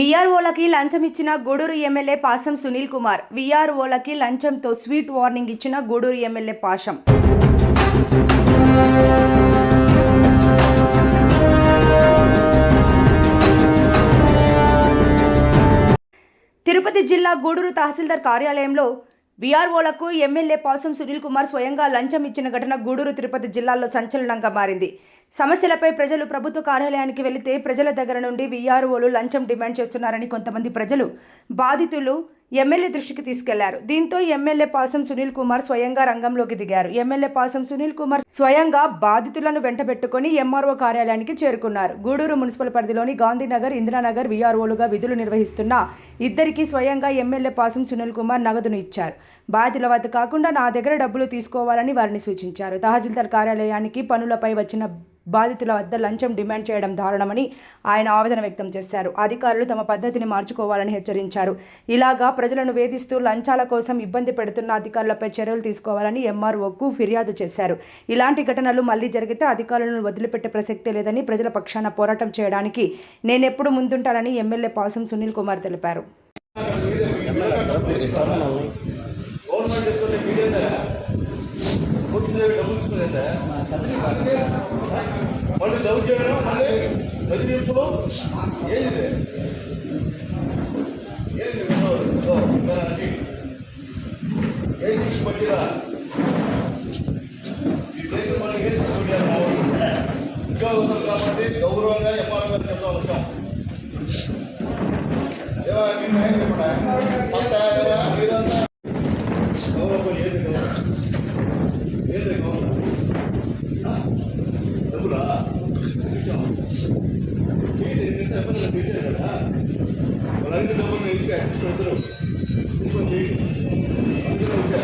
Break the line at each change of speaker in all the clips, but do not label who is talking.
వీఆర్ఓలకి లంచం ఇచ్చిన గూడూరు ఎమ్మెల్యే పాసం సునీల్ కుమార్. వీఆర్ఓలకి లంచంతో స్వీట్ వార్నింగ్ ఇచ్చిన గూడూరు ఎమ్మెల్యే పాశం. తిరుపతి జిల్లా గూడూరు తహసీల్దార్ కార్యాలయంలో వీఆర్ఓలకు ఎమ్మెల్యే పాసం సునీల్ కుమార్ స్వయంగా లంచం ఇచ్చిన ఘటన గూడూరు తిరుపతి జిల్లాల్లో సంచలనంగా మారింది. సమస్యలపై ప్రజలు ప్రభుత్వ కార్యాలయానికి వెళితే ప్రజల దగ్గర నుండి వీఆర్ఓలు లంచం డిమాండ్ చేస్తున్నారని కొంతమంది ప్రజలు బాధితులు ఎమ్మెల్యే దృష్టికి తీసుకెళ్ళారు. దీంతో ఎమ్మెల్యే పాసం సునీల్ కుమార్ స్వయంగా రంగంలోకి దిగారు. ఎమ్మెల్యే పాసం సునీల్ కుమార్ స్వయంగా బాధితులను వెంటబెట్టుకుని ఎంఆర్ఓ కార్యాలయానికి చేరుకున్నారు. గూడూరు మున్సిపల్ పరిధిలోని గాంధీనగర్ ఇందిరానగర్ వీఆర్ఓలుగా విధులు నిర్వహిస్తున్న ఇద్దరికీ స్వయంగా ఎమ్మెల్యే పాసం సునీల్ కుమార్ నగదును ఇచ్చారు. బాధితుల వద్ద కాకుండా నా దగ్గర డబ్బులు తీసుకోవాలని వారిని సూచించారు. తహసీల్దార్ కార్యాలయానికి పనులపై వచ్చిన బాధితుల వద్ద లంచం డిమాండ్ చేయడం దారుణమని ఆయన ఆవేదన వ్యక్తం చేశారు. అధికారులు తమ పద్ధతిని మార్చుకోవాలని హెచ్చరించారు. ఇలాగా ప్రజలను వేధిస్తూ లంచాల కోసం ఇబ్బంది పెడుతున్న అధికారులపై చర్యలు తీసుకోవాలని ఎంఆర్ఓకు ఫిర్యాదు చేశారు. ఇలాంటి ఘటనలు మళ్ళీ జరిగితే అధికారులను వదిలిపెట్టే ప్రసక్తే లేదని ప్రజల పక్షాన పోరాటం చేయడానికి నేనెప్పుడు ముందుంటానని ఎమ్మెల్యే పాసం సునీల్ కుమార్ తెలిపారు.
గవర్నమెంట్ ఇస్తుంటే మీరేందా కోచింగ్ దగ్గర డబ్బులు ఇస్తుందేందా మళ్ళీ దౌర్జన్యం మళ్ళీ బెదిరింపులు ఏంది ఏంది ఏ శిక్ష పట్టిరా ఈ దేశం మనకి ఏ శిక్ష పట్టారు ఉద్యోగస్తులు కాబట్టి గౌరవంగా ఎంఆర్ గారు చెప్తా వచ్చాం ఏవా మీరు ఏం చెప్పడా కొత్త మీరంతా గౌరవం ఏది గౌరవం ఏది గౌరవం డబ్బులా ఏంటి ఇంత ఇబ్బంది కదా వాళ్ళు అడిగిన డబ్బులు నేను ఇచ్చా ఇద్దరు అందరూ ఇచ్చా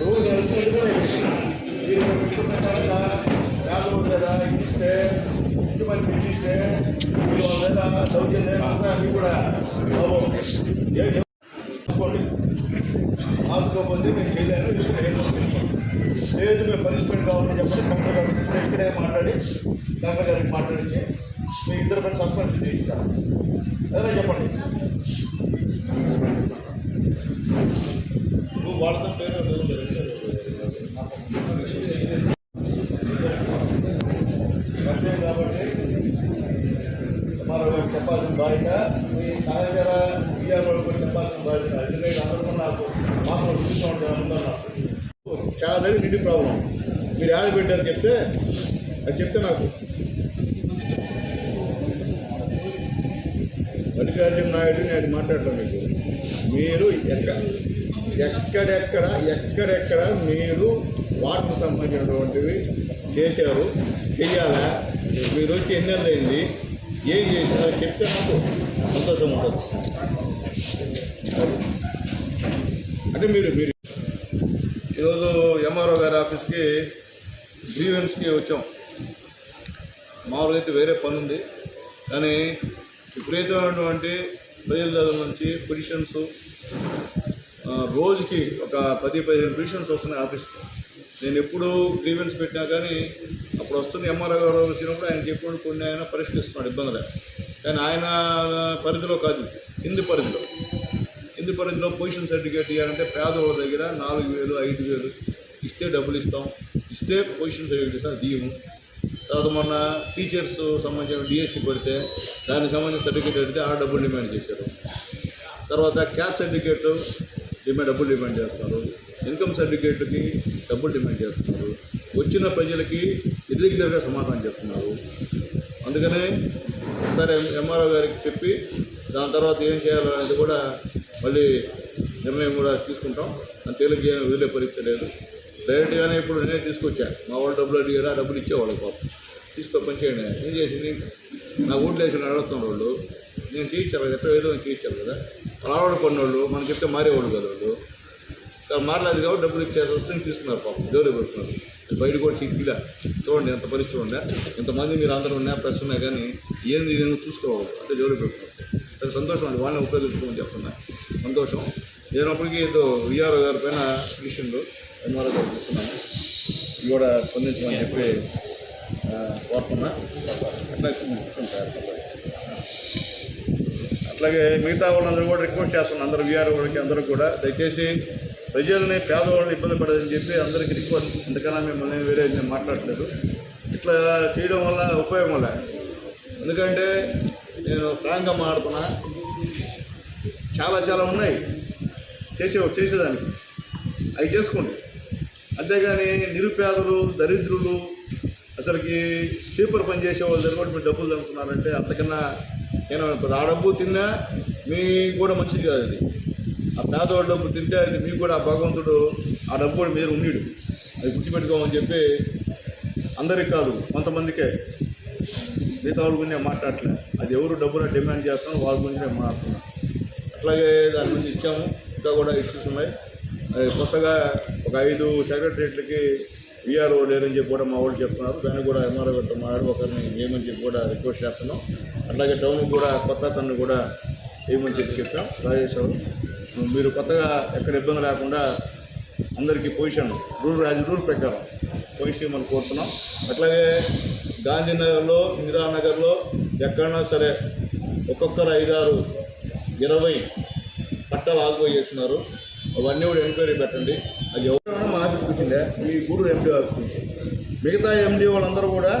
రోజు కూడా మీరు యాభై ఇస్తే ఇంటి మంది పెట్టిస్తే మీరు వాళ్ళ దౌర్జన్యం కూడా బాబు మార్చుకోండి మార్చుకోకపోతే మేము చేయలేను ఇస్తే ఏదో తీసుకోండి. లేదు మేము పనిష్మెంట్ కావాలని చెప్పండి కలెక్టర్ గారు ఇక్కడే మాట్లాడి కలెక్టర్ గారికి మాట్లాడించి మీ ఇద్దరు పని సస్పెన్షన్ చేయిస్తారు. అదే చెప్పండి. నువ్వు వాళ్ళతో పేరు అంతే కాబట్టి మరో చెప్పాల్సిన బాధ్యత మీ సహచర మీడియా కూడా చెప్పాల్సిన బాధ్యత ఎందుకంటే అందరూ నాకు మాకు చూస్తూ ఉందన్నారు చాలా దగ్గర నిండి ప్రాబ్లం మీరు యాడ్ పెట్టారు చెప్తే అది చెప్తే నాకు మల్లికార్జున నాయుడు నేను మాట్లాడతాను మీకు మీరు ఎక్కడ ఎక్కడెక్కడ ఎక్కడెక్కడ మీరు వాటర్కు సంబంధించినటువంటివి చేశారు చెయ్యాలా మీరు వచ్చి ఎన్ని అయింది? ఏం చేసినా చెప్తే నాకు సంతోషం ఉంటుంది. అంటే మీరు మీరు ఈరోజు ఎంఆర్ఓ గారి ఆఫీస్కి గ్రీవెన్స్కి వచ్చాం. మామూలుగా అయితే వేరే పని ఉంది కానీ విపరీతమైనటువంటి ప్రజల దగ్గర నుంచి పిటిషన్స్ రోజుకి ఒక పది పదిహేను పిటిషన్స్ వస్తున్నాయి ఆఫీస్కి. నేను ఎప్పుడు గ్రీవెన్స్ పెట్టినా కానీ అప్పుడు వస్తుంది ఎంఆర్ఓ గారు వచ్చినప్పుడు ఆయన చెప్పినప్పుడు కొన్ని ఆయన పరిష్కరిస్తున్నాడు ఇబ్బందులే. కానీ ఆయన పరిధిలో కాదు. ఇది. పరిధిలో. కింది పరిధిలో పొజిషన్ సర్టిఫికేట్ ఇవ్వాలంటే పేదవాళ్ళ దగ్గర నాలుగు వేలు ఐదు వేలు ఇస్తే డబ్బులు ఇస్తాం. ఇస్తే పొజిషన్ సర్టిఫికేట్ ఇస్తాం దీము. తర్వాత మొన్న టీచర్స్ సంబంధించిన డిఎస్సి పడితే దానికి సంబంధించిన సర్టిఫికేట్ అడిగితే ఆ డబ్బులు డిమాండ్ చేశారు. తర్వాత క్యాస్ట్ సర్టిఫికేట్ డిమాండ్ డబ్బులు డిమాండ్ చేస్తున్నారు. ఇన్కమ్ సర్టిఫికేట్కి డబ్బులు డిమాండ్ చేస్తున్నారు. వచ్చిన ప్రజలకి ఇర్రెగ్యులర్గా సమాధానం చెప్తున్నారు. అందుకనే ఒకసారి ఎంఆర్ఓ గారికి చెప్పి దాని తర్వాత ఏం చేయాలో అనేది కూడా మళ్ళీ నిర్ణయం కూడా తీసుకుంటాం. అని తేలిక వదిలే పరిస్థితి లేదు. డైరెక్ట్గానే ఇప్పుడు నేనే తీసుకొచ్చా. మా వాళ్ళు డబ్బులు అడిగారా డబ్బులు ఇచ్చేవాళ్ళు పాపం. తీసుకో పనిచేయండి ఏం చేసింది? నా ఓట్లు వేసిన అడుగుతున్న వాళ్ళు నేను చేయించాలి ఎట్లా ఏదో చేయించాలి కదా. వాళ్ళు ఆడవాడు కొన్నోళ్ళు మనం చెప్తే మారేవాళ్ళు కదా వాళ్ళు. మారలేదు కాబట్టి డబ్బులు ఇచ్చారు వస్తుంది తీసుకున్నారు పాపం. జోలి పెడుతున్నారు. బయట కూడా చిక్కిలా చూడండి ఎంత పరిస్థితి ఉండే ఎంతమంది మీరు అందరూ ఉన్నా ప్రెస్ ఉన్నా కానీ ఏంది నేను చూసుకోవాలి. అంటే జోలి పెడుతున్నారు. అది సంతోషం అండి. వాళ్ళని ఉపయోగించుకోమని చెప్తున్నా. సంతోషం. లేనప్పటికీ ఏదో విఆర్ఓ గారి పైన పిటిషన్లు ఎంఆర్ఓ గారు చూస్తున్నాను ఇవి కూడా స్పందించమని చెప్పి కోరుతున్నా. అట్లా అట్లాగే మిగతా వాళ్ళందరూ కూడా రిక్వెస్ట్ చేస్తున్నాను అందరు వీఆర్ వాళ్ళకి అందరూ కూడా దయచేసి ప్రజల్ని పేదవాళ్ళని ఇబ్బంది పడదని చెప్పి అందరికీ రిక్వెస్ట్ ఎందుకన్నా మిమ్మల్ని వేరే నేను మాట్లాడలేదు. ఇట్లా చేయడం వల్ల ఉపయోగం లే. ఎందుకంటే నేను ఫ్రాంక్గా మాడుతున్నా చాలా చాలా ఉన్నాయి. చేసే చేసేదానికి. అవి చేసుకోండి. అంతేగాని నిరుపేదలు దరిద్రులు అసలుకి స్లీపర్ పని చేసే వాళ్ళ దగ్గర కూడా మీరు డబ్బులు చంపుతున్నారంటే అంతకన్నా నేను ఆ డబ్బు తిన్నా మీకు కూడా మంచిది కాదు అది. ఆ పేదవాడి డబ్బు తింటే అది మీకు కూడా ఆ భగవంతుడు ఆ డబ్బు కూడా మీరు ఉన్నీడు అది గుర్తుపెట్టుకోమని చెప్పి అందరికి కాదు కొంతమందికే. మిగతా వాళ్ళ గురించి మాట్లాడలే అది ఎవరు డబ్బున డిమాండ్ చేస్తున్నారో వాళ్ళ గురించి నేను మాట్లాడుతున్నాను అట్లాగే దాని గురించి ఇచ్చాము. ఇంకా కూడా ఇష్యూస్ ఉన్నాయి. అది కొత్తగా ఒక ఐదు సెక్రటరియట్లకి విఆర్ఓ లేరని చెప్పి కూడా మా వాళ్ళు చెప్తున్నారు. దాన్ని కూడా ఎంఆర్ఓ గారితో మాట్లాడి ఒకరిని ఏమని చెప్పి కూడా రిక్వెస్ట్ చేస్తున్నాం. అట్లాగే టౌన్ కూడా కొత్త తను కూడా ఏమని చెప్పి చెప్పాం. రాజేశ్వరం మీరు కొత్తగా ఎక్కడ ఇబ్బంది లేకుండా అందరికీ పొజిషన్ రూల్ రాజు రూల్ ప్రకారం పొజిషన్ ఇవ్వమని కోరుతున్నాం. అట్లాగే గాంధీనగర్లో ఇందిరానగర్లో ఎక్కడైనా సరే ఒక్కొక్కరు ఐదారు ఇరవై పట్టాలు ఆగిపోయి చేస్తున్నారు. అవన్నీ కూడా ఎంక్వైరీ పెట్టండి. అది ఎవరైనా మా ఆఫీస్కి వచ్చిందే ఈ గూడూరు ఎండి ఆఫీస్ నుంచి. మిగతా ఎండి వాళ్ళందరూ కూడా